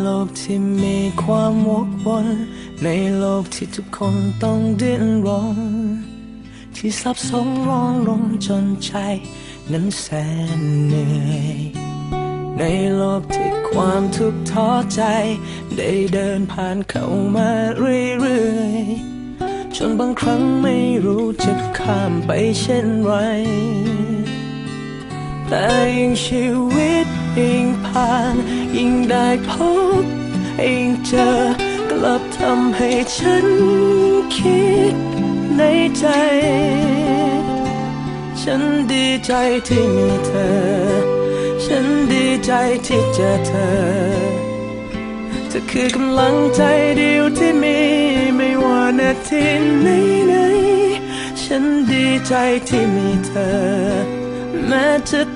โลกที่มีความวกวนในโลกที่ทุกคนต้องดิ้นรนที่ซับซ้อนร้อนรนจนใจนั้นแสนเหนื่อยในโลกที่ความทุกข์ท้อใจ ได้เดินผ่านเข้ามาเรื่อยๆจนบางครั้งไม่รู้จะข้ามไปเช่นไร แต่ยิ่งชีวิตยิ่งผ่านยิ่งได้พบยิ่งเจอกลับทำให้ฉันคิดในใจ ฉันดีใจที่มีเธอ ฉันดีใจที่เจอเธอเธอคือกำลังใจเดียวที่มีไม่ว่านาทีไหนไหนๆฉันดีใจที่มีเธอแม้จะ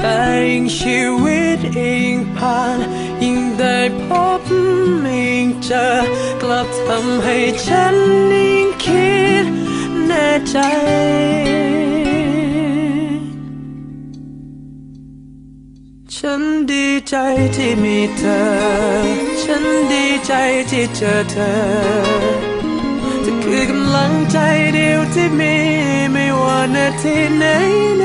แต่ยิ่งชีวิตยิ่งผ่าน ยิ่งได้พบยิ่งเจอ กลับทำให้ฉันยิ่งคิดแน่ใจฉันดีใจที่มีเธอ ฉันดีใจที่เจอเธอเธอคือกำลังใจเดียวที่มี ไม่ว่านาทีไหนไหน